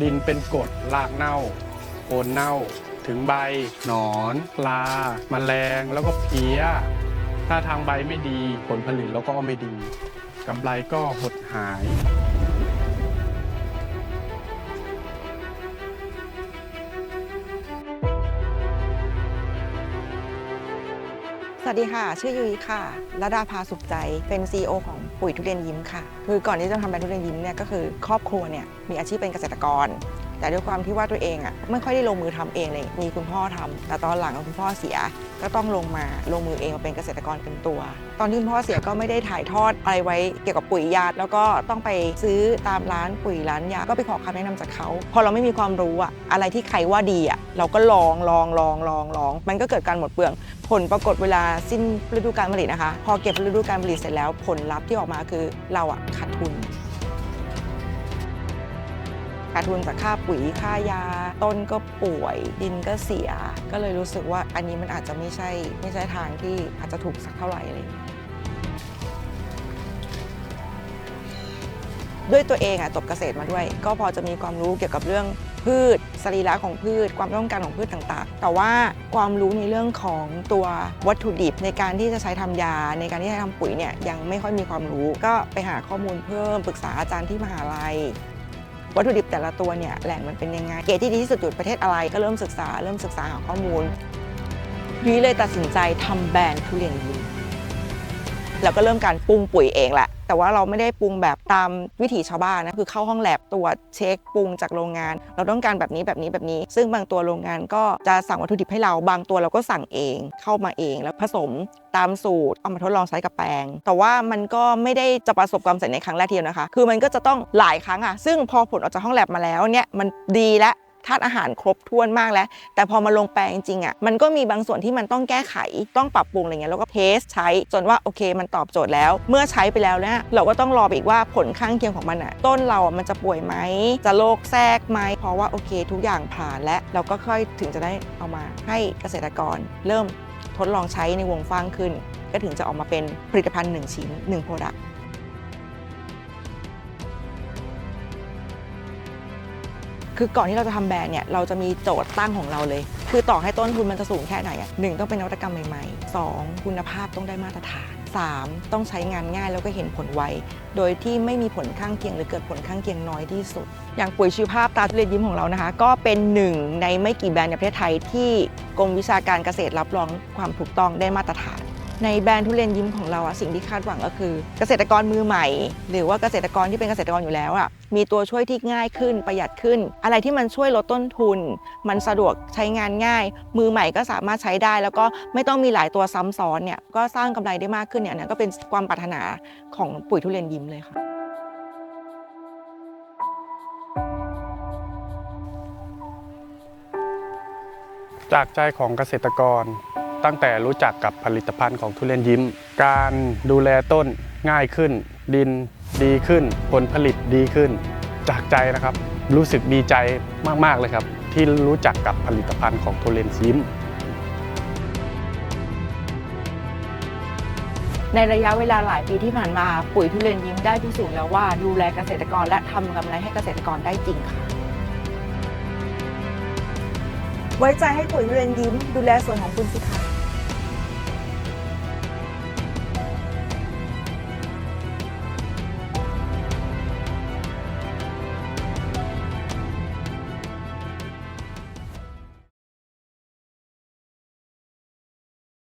ดินเป็นกรดรากเน่าโคนเน่า ถึงใบ หนอนปลาแมลงแล้วก็เพี้ย ถ้าทางใบไม่ดีผลผลิตเราก็ไม่ดีกำไรก็หดหาย วัสดีค่ะ ชื่อยุ้ยค่ะระดาภาสุขใจ เป็น CEO ของปุ๋ยทุเรียนยิ้มค่ะ คือก่อนที่จะทำแบรนด์ทุเรียนยิ้มเนี่ยก็คือครอบครัวเนี่ยมีอาชีพเป็นเกษตรกร แต่ด้วยความที่ว่าตัวเองอะไม่ค่อยได้ลงมือทำเองเลยมีคุณพ่อทำแต่ตอนหลังคุณพ่อเสียก็ต้องลงมาลงมือเองมาเป็นเกษตรกรเป็นตัว ตอนที่คุณพ่อเสียก็ไม่ได้ถ่ายทอดอะไรไว้เกี่ยวกับปุ๋ยยาแล้วก็ต้องไปซื้อตามร้านปุ๋ยร้านยาก็ไปขอคำแนะนำจากเขาพอเราไม่มีความรู้อะอะไรที่ใครว่าดีอะเราก็ลองลองลองลองลองมันก็เกิดการหมดเปลือง ผลปรากฏเวลาสิ้นฤดูการผลิตนะคะ พอเก็บฤดูการผลิตเสร็จแล้วผลลัพธ์ที่ออกมาคือเราอะขาดทุน ขาดทุนจากค่าปุ๋ยค่ายา ต้นก็ป่วย ดินก็เสีย ก็เลยรู้สึกว่าอันนี้มันอาจจะไม่ใช่ไม่ใช่ทางที่อาจจะถูกสักเท่าไหร่อะไรอย่างเงี้ยด้วยตัวเองอะจบเกษตรมาด้วย ก็พอจะมีความรู้เกี่ยวกับเรื่องพืชสรีระของพืช ความต้องการของพืชต่างๆ แต่ว่าความรู้ในเรื่องของตัววัตถุดิบในการที่จะใช้ทำยา ในการที่จะทำปุ๋ยเนี่ยยังไม่ค่อยมีความรู้ ก็ไปหาข้อมูลเพิ่มปรึกษาอาจารย์ที่มหาลัย วัตถุดิบแต่ละตัวเนี่ยแหล่งมันเป็นยังไงเกรดที่ดีที่สุดอยู่ประเทศอะไรก็เริ่มศึกษา เริ่มศึกษาหาข้อมูลยุ้ยเลยตัดสินใจทำแบรนด์ทุเรียนยิ้ม แล้วก็เริ่มการปรุงปุ๋ยเองแหละ แต่ว่าเราไม่ได้ปรุงแบบตามวิถีชาวบ้านนะคือเข้าห้องแลบตรวจเช็คปรุงจากโรงงาน เราต้องการแบบนี้แบบนี้แบบนี้ ซึ่งบางตัวโรงงานก็จะสั่งวัตถุดิบให้เราบางตัวเราก็สั่งเองเข้ามาเองแล้วผสมตามสูตรเอามาทดลองใช้กับแปลง แต่ว่ามันก็ไม่ได้จะประสบความสำเร็จในครั้งแรกทีเดียวนะคะ คือมันก็จะต้องหลายครั้งอะซึ่งพอผลออกจากห้องแลบมาแล้วเนี่ยมันดีและ ธาตุอาหารครบถ้วนมากแล้ว แต่พอมาลงแปลงจริงๆอะมันก็มีบางส่วนที่มันต้องแก้ไขต้องปรับปรุงอะไรเงี้ยแล้วก็เทสใช้จนว่าโอเคมันตอบโจทย์แล้ว เมื่อใช้ไปแล้วเนี่ยเราก็ต้องรอไปอีกว่าผลข้างเคียงของมันอะต้นเราอะมันจะป่วยไหมจะโรคแทรกไหมเพราะว่าโอเคทุกอย่างผ่านและเราก็ค่อยถึงจะได้เอามาให้เกษตรกร เริ่มทดลองใช้ในวงกว้างขึ้น ก็ถึงจะออกมาเป็นผลิตภัณฑ์หนึ่งชิ้นหนึ่ คือก่อนที่เราจะทำแบรนด์เนี่ยเราจะมีโจทย์ตั้งของเราเลย คือต่อให้ต้นทุนมันจะสูงแค่ไหนอะหนึ่งต้องเป็นนวัตกรรมใหม่ๆ 2. คุณภาพต้องได้มาตรฐาน 3. ต้องใช้งานง่ายแล้วก็เห็นผลไว โดยที่ไม่มีผลข้างเคียงหรือเกิดผลข้างเคียงน้อยที่สุด อย่างปุ๋ยชีวภาพตาทุเรียนยิ้มของเรานะคะ ก็เป็นหนึ่งในไม่กี่แบรนด์ในประเทศไทยที่กรมวิชาการเกษตรรับรองความถูกต้องได้มาตรฐาน ในแบรนด์ทุเรียนยิ้มของเราอะสิ่งที่คาดหวังก็คือ เกษตรกรมือใหม่ หรือว่าเกษตรกรที่เป็นเกษตรกรอยู่แล้วอะมีตัวช่วยที่ง่ายขึ้นประหยัดขึ้น อะไรที่มันช่วยลดต้นทุน มันสะดวกใช้งานง่าย มือใหม่ก็สามารถใช้ได้ แล้วก็ไม่ต้องมีหลายตัวซ้ำซ้อนเนี่ยก็สร้างกำไรได้มากขึ้นเนี่ยนนั้นก็เป็นความปรารถนาของปุ๋ยทุเรียนยิ้มเลยค่ะจากใจของเกษตรกร ตั้งแต่รู้จักกับผลิตภัณฑ์ของทุเรียนยิ้ม การดูแลต้นง่ายขึ้น ดินดีขึ้น ผลผลิตดีขึ้น จากใจนะครับ รู้สึกดีใจมาก ๆ เลยครับ ที่รู้จักกับผลิตภัณฑ์ของทุเรียนยิ้ม ในระยะเวลาหลายปีที่ผ่านมาปุ๋ยทุเรียนยิ้มได้พิสูจน์แล้วว่าดูแลเกษตรกรและทำกำไรให้เกษตรกรได้จริงค่ะไว้ใจให้ปุ๋ยทุเรียนยิ้มดูแลส่วนของคุณสิคะ